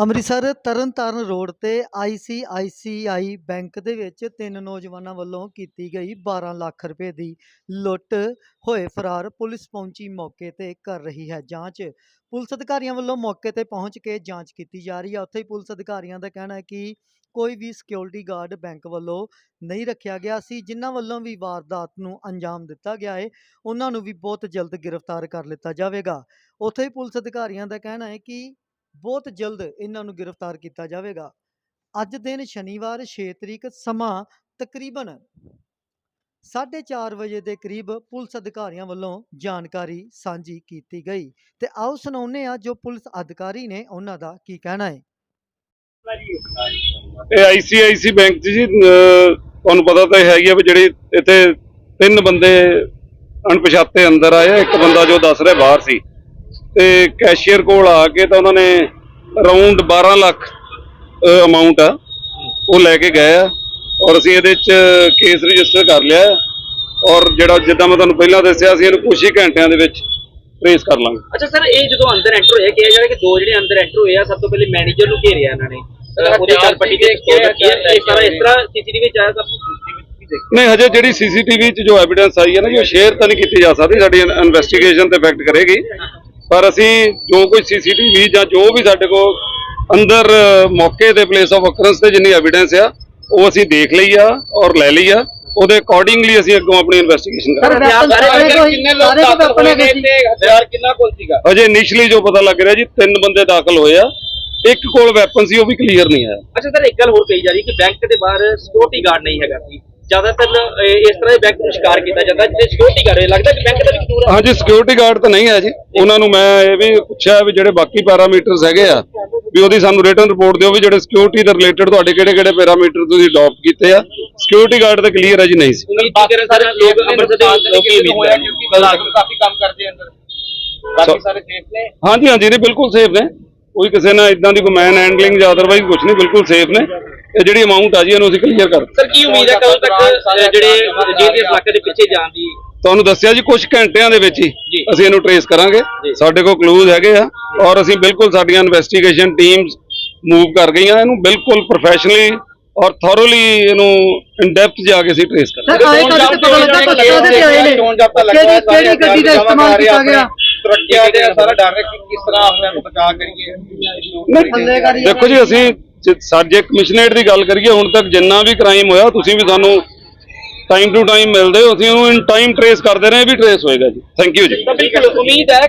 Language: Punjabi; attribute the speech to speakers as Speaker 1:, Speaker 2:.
Speaker 1: ਅੰਮ੍ਰਿਤਸਰ ਤਰਨਤਾਰਨ ਰੋਡ ਤੇ ਆਈਸੀਆਈਸੀਆਈ ਬੈਂਕ ਦੇ ਵਿੱਚ ਤਿੰਨ ਨੌਜਵਾਨਾਂ ਵੱਲੋਂ ਕੀਤੀ ਗਈ 12 ਲੱਖ ਰੁਪਏ ਦੀ ਲੁੱਟ ਹੋਏ ਫਰਾਰ। ਪੁਲਿਸ ਪਹੁੰਚੀ ਮੌਕੇ ਤੇ ਕਰ ਰਹੀ ਹੈ ਜਾਂਚ। ਪੁਲਿਸ ਅਧਿਕਾਰੀਆਂ ਵੱਲੋਂ ਮੌਕੇ ਤੇ ਪਹੁੰਚ ਕੇ ਜਾਂਚ ਕੀਤੀ ਜਾ ਰਹੀ ਹੈ। ਉੱਥੇ ਹੀ ਪੁਲਿਸ ਅਧਿਕਾਰੀਆਂ ਦਾ ਕਹਿਣਾ ਹੈ ਕਿ ਕੋਈ ਵੀ ਸਿਕਿਉਰਿਟੀ ਗਾਰਡ ਬੈਂਕ ਵੱਲੋਂ ਨਹੀਂ ਰੱਖਿਆ ਗਿਆ ਸੀ, ਜਿਨ੍ਹਾਂ ਵੱਲੋਂ ਵੀ ਵਾਰਦਾਤ ਨੂੰ ਅੰਜਾਮ ਦਿੱਤਾ ਗਿਆ ਹੈ ਉਹਨਾਂ ਨੂੰ ਵੀ ਬਹੁਤ ਜਲਦ ਗ੍ਰਿਫਤਾਰ ਕਰ ਲਿੱਤਾ ਜਾਵੇਗਾ। ਉੱਥੇ ਹੀ ਪੁਲਿਸ ਅਧਿਕਾਰੀਆਂ ਦਾ ਕਹਿਣਾ ਹੈ ਕਿ ਬਹੁਤ ਜਲਦ ਇਹਨਾਂ ਨੂੰ ਗ੍ਰਿਫਤਾਰ ਕੀਤਾ ਜਾਵੇਗਾ। ਅੱਜ ਦਿਨ ਸ਼ਨੀਵਾਰ 6 ਤਰੀਕ ਸਮਾਂ ਤਕਰੀਬਨ 4:30 ਵਜੇ ਦੇ ਕਰੀਬ ਪੁਲਿਸ ਅਧਿਕਾਰੀਆਂ ਵੱਲੋਂ ਜਾਣਕਾਰੀ ਸਾਂਝੀ ਕੀਤੀ ਗਈ। ਤੇ ਆਓ ਸੁਣਾਉਂਦੇ ਆ ਜੋ ਪੁਲਿਸ ਅਧਿਕਾਰੀ ਨੇ ਉਹਨਾਂ ਦਾ ਕੀ ਕਹਿਣਾ ਹੈ।
Speaker 2: ਇਹ ਆਈਸੀਆਈਸੀ ਬੈਂਕ 'ਚ ਜੀ ਤੁਹਾਨੂੰ ਪਤਾ ਤਾਂ ਹੈ ਹੀ ਆ ਵੀ ਜਿਹੜੇ ਇੱਥੇ ਤਿੰਨ ਬੰਦੇ ਅਣਪਛਾਤੇ ਅੰਦਰ ਆਏ ਇੱਕ ਬੰਦਾ ਜੋ ਦੱਸ ਰਿਹਾ ਬਾਹਰ ਸੀ। ਤੇ ਕੈਸ਼ੀਅਰ ਕੋਲ ਆ ਕੇ ਤਾਂ ਉਹਨਾਂ ਨੇ ਅਰਾਊਂਡ 12 ਲੱਖ ਅਮਾਉਂਟ ਆ। ਉਹ ਲੈ ਕੇ ਗਏ ਆ ਔਰ ਅਸੀਂ ਇਹਦੇ 'ਚ ਕੇਸ ਰਜਿਸਟਰ ਕਰ ਲਿਆ ਹੈ। ਔਰ ਜਿਹੜਾ ਜਿੱਦਾਂ ਮੈਂ ਤੁਹਾਨੂੰ ਪਹਿਲਾਂ ਦੱਸਿਆ ਸੀ ਇਹਨੂੰ ਕੁਝ ਹੀ ਘੰਟਿਆਂ ਦੇ ਵਿੱਚ ਟ੍ਰੇਸ ਕਰ ਲਾਂਗੇ।
Speaker 3: ਅੱਛਾ ਸਰ ਇਹ ਜਦੋਂ ਅੰਦਰ ਐਂਟਰ ਹੋਇਆ ਕਿਹਾ ਜਾ ਰਿਹਾ ਕਿ ਦੋ ਜਿਹੜੇ ਅੰਦਰ ਐਂਟਰ ਹੋਏ ਆ ਸਭ ਤੋਂ ਪਹਿਲੇ ਮੈਨੇਜਰ ਨੂੰ ਘੇਰਿਆ ਇਹਨਾਂ ਨੇ। ਉਹਦੇ ਚਾਰ ਪੱਟੀ ਤੇ ਪਿਸਤੌਲ ਰੱਖੀ ਹੈ ਇਸ ਤਰ੍ਹਾਂ ਇਸ ਤਰ੍ਹਾਂ ਸੀਸੀਟੀਵੀ ਵਿੱਚ ਆਇਆ ਸਭ
Speaker 2: ਨਹੀਂ ਹਜੇ ਜਿਹੜੀ ਸੀਸੀਟੀਵੀ 'ਚ ਜੋ ਐਵੀਡੈਂਸ ਆਈ ਹੈ ਨਾ ਜੀ ਉਹ ਸ਼ੇਅਰ ਤਾਂ ਨਹੀਂ ਕੀਤੀ ਜਾ ਸਕਦੀ ਸਾਡੀ ਇਨਵੈਸਟੀਗੇਸ਼ਨ ਤੇ ਇਫੈਕਟ ਕਰੇਗੀ। ਪਰ ਅਸੀਂ ਜੋ ਕੋਈ ਸੀਸੀਟੀਵੀ ਜਾਂ ਜੋ ਵੀ ਸਾਡੇ ਕੋਲ ਅੰਦਰ ਮੌਕੇ ਤੇ ਪਲੇਸ ਆਫ ਅਕਰੈਂਸ ਤੇ ਜਿੰਨੀ ਐਵੀਡੈਂਸ ਆ ਉਹ ਅਸੀਂ ਦੇਖ ਲਈ ਆ ਔਰ ਲੈ ਲਈ ਆ। ਉਹਦੇ ਅਕੋਰਡਿੰਗਲੀ ਅਸੀਂ ਅੱਗੋਂ ਆਪਣੀ ਇਨਵੈਸਟੀਗੇਸ਼ਨ ਕਰਾਂਗੇ।
Speaker 3: ਕਿੰਨੇ ਲੋਕ ਦਾਖਲ ਹੋਏ ਨੇ ਹਥਿਆਰ ਕਿੰਨਾ ਕੋਲ ਸੀਗਾ?
Speaker 2: ਹਜੇ ਇਨੀਸ਼ੀਅਲੀ ਜੋ ਪਤਾ ਲੱਗ ਰਿਹਾ ਜੀ ਤਿੰਨ ਬੰਦੇ ਦਾਖਲ ਹੋਏ ਆ। ਇੱਕ ਕੋਲ ਵੈਪਨ ਸੀ ਉਹ ਵੀ ਕਲੀਅਰ ਨਹੀਂ ਆਇਆ।
Speaker 3: ਅੱਛਾ ਸਰ ਇੱਕ ਗੱਲ ਹੋਰ ਕਹੀ ਜਾ ਰਹੀ ਕਿ ਬੈਂਕ ਦੇ ਬਾਹਰ ਸਿਕਿਉਰਿਟੀ ਗਾਰਡ ਨਹੀਂ ਹੈਗਾ ਸੀ। ਜ਼ਿਆਦਾਤਰ ਇਸ ਤਰ੍ਹਾਂ ਦੇ ਬੈਂਕ ਨੂੰ ਸ਼ਿਕਾਰ ਕੀਤਾ ਜਾਂਦਾ ਜਿੱਥੇ ਸਿਕਿਉਰਿਟੀ ਗਾਰਡ ਲੱਗਦਾ ਕਿ ਬੈਂਕ ਦਾ ਵੀ ਕਸੂਰ ਹੈ
Speaker 2: ਹਾਂਜੀ ਸਿਕਿਉਰਿਟੀ ਗਾਰਡ ਤਾਂ ਨਹੀਂ ਹੈ ਜੀ। ਉਹਨਾਂ ਨੂੰ ਮੈਂ ਇਹ ਵੀ ਪੁੱਛਿਆ ਵੀ ਜਿਹੜੇ ਬਾਕੀ ਪੈਰਾਮੀਟਰਸ ਹੈਗੇ ਆ ਵੀ ਉਹਦੀ ਸਾਨੂੰ ਰਿਟਰਨ ਰਿਪੋਰਟ ਦਿਓ ਵੀ ਜਿਹੜੇ ਸਿਕਿਉਰਿਟੀ ਦੇ ਰਿਲੇਟਡ ਤੁਹਾਡੇ ਕਿਹੜੇ ਕਿਹੜੇ ਪੈਰਾਮੀਟਰ ਤੁਸੀਂ ਅਡਾਪਟ ਕੀਤੇ ਆ। ਸਿਕਿਉਰਿਟੀ ਗਾਰਡ ਤਾਂ ਕਲੀਅਰ ਹੈ ਜੀ ਨਹੀਂ ਸੀ।
Speaker 3: ਉਮੀਦ ਕੀ ਕਰੇ ਸਰ ਲੋਕ ਅੰਮ੍ਰਿਤਸਰ ਦੇ ਲੋਕੀ ਉਮੀਦ ਕਰਦੇ
Speaker 4: ਕਾਫੀ ਕੰਮ ਕਰਦੇ ਅੰਦਰ। ਬਾਕੀ ਸਾਰੇ ਸੇਫ ਨੇ।
Speaker 2: ਹਾਂਜੀ ਹਾਂਜੀ ਨਹੀਂ ਬਿਲਕੁਲ ਸੇਫ ਨੇ। ਕੋਈ ਕਿਸੇ ਨਾਲ ਇਦਾਂ ਦੀ ਕੋਈ ਮੈਨ ਹੈਂਡਲਿੰਗ ਜਾਂ ਅਦਰਵਾਈਜ਼ ਕੁਝ ਨਹੀਂ ਬਿਲਕੁਲ ਸੇਫ ਨੇ। ਇਹ ਜਿਹੜੀ ਅਮਾਉਂਟ ਆ ਜੀ ਇਹਨੂੰ ਅਸੀਂ ਕਲੀਅਰ ਕਰ
Speaker 3: ਸਰ ਕੀ ਉਮੀਦ ਹੈ ਕਦੋਂ ਤੱਕ ਜਿਹੜੇ ਜੇਲ੍ਹ ਦੇ ਇਲਾਕੇ ਦੇ ਪਿੱਛੇ ਜਾਣ ਦੀ?
Speaker 2: ਤੁਹਾਨੂੰ ਦੱਸਿਆ ਜੀ ਕੁਝ ਘੰਟਿਆਂ ਦੇ ਵਿੱਚ ਹੀ। ਅਸੀਂ ਇਹਨੂੰ ਟਰੇਸ ਕਰਾਂਗੇ। ਸਾਡੇ ਕੋਲ ਕਲੂਜ਼ ਹੈਗੇ ਆ ਔਰ ਅਸੀਂ ਬਿਲਕੁਲ ਸਾਡੀਆਂ ਇਨਵੈਸਟੀਗੇਸ਼ਨ ਟੀਮਸ ਮੂਵ ਕਰ ਗਈਆਂ ਇਹਨੂੰ ਬਿਲਕੁਲ ਪ੍ਰੋਫੈਸ਼ਨਲੀ ਔਰ ਥੋਰੋਲੀ ਇਹਨੂੰ ਇਨ ਡੈਪਥ ਜਾ ਕੇ ਅਸੀਂ ਟਰੇਸ ਕਰਾਂਗੇ।
Speaker 1: ਸਰ ਆਏ ਕਦੇ ਤੇ ਪਤਾ ਲੱਗਾ? ਕਿ ਕਾਹਦੇ ਤੇ ਆਏ ਨੇ? ਕਿਹੜੀ ਕਿਹੜੀ ਗੱਡੀ ਦਾ ਇਸਤੇਮਾਲ ਕੀਤਾ ਗਿਆ?
Speaker 4: ਸੁਰੱਖਿਆ ਦੇ ਸਾਰਾ ਡਰ ਹੈ ਕਿ ਕਿਸ ਤਰ੍ਹਾਂ ਆਪਣੇ ਨੂੰ ਬਚਾ ਕਰੀਏ।
Speaker 2: ਨਹੀਂ, ਦੇਖੋ ਜੀ ਅਸੀਂ ਸਾਡੇ ਕਮਿਸ਼ਨਰੇਟ ਦੀ ਗੱਲ ਕਰੀਏ, ਹੁਣ ਤੱਕ ਜਿੰਨਾ ਵੀ ਕ੍ਰਾਈਮ ਹੋਇਆ, ਤੁਸੀਂ ਵੀ ਸਾਨੂੰ ਟਾਈਮ ਟੂ ਟਾਈਮ ਮਿਲਦੇ ਹੋ, ਅਸੀਂ ਉਹਨੂੰ ਇਨ ਟਾਈਮ ਟਰੇਸ ਕਰਦੇ ਰਹੇ ਵੀ ਟਰੇਸ ਹੋਏਗਾ ਜੀ। ਥੈਂਕ ਯੂ ਜੀ।
Speaker 3: ਬਿਲਕੁਲ, ਉਮੀਦ ਹੈ